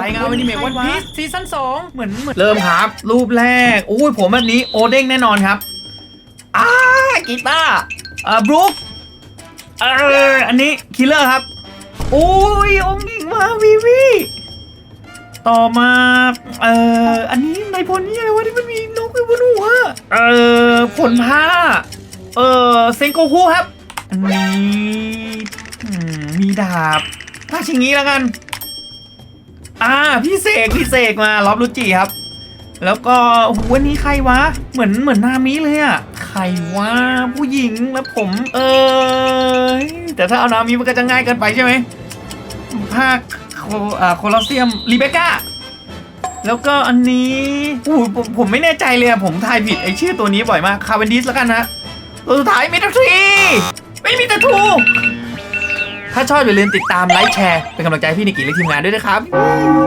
รายงานวันนี้เมกวันพีซซีซั่นสองเหมือนเหมือนเริ่มครับ รูปแรกอุ้ยผมแบบนี้โอเด้งแน่นอนครับอ้ากีตาร์อ่าบรูคเอออันนี้คิลเลอร์ครับอุ้ยองค์หญิงมาวีวีต่อมาเอ่ออันนี้ในพลนี่อะไรวะที่มันมีนกอยู่บนหัวเอ่อผลผ้าเอ่อเซนโกคุครับอันนี้อืมมีดาบถ้าชิงนี้แล้วกัน อ่าพี่เสกพี่เสกมาล็อบรุจิครับ แล้วก็โหวันนี้ใครวะ เหมือนเหมือนนามิเลยอะใครวะผู้หญิงแล้วผม เออแต่ถ้าเอานามิมันก็จะง่ายเกินไปใช่ไหมภาคโคอ่าโคลอสเซียมรีเบก้าแล้วก็อันนี้อ้ผมผมไม่แน่ใจเลยอะผมทายผิดไอชื่อตัวนี้บ่อยมากคาร์เวนดิสแล้วกันนะตัวสุดท้ายเมทัลทรีไม่มีตะทู ถ้าชอบอย่าลืมติดตามไลค์แชร์เป็นกำลังใจให้พี่นิกิและทีมงานด้วยนะครับ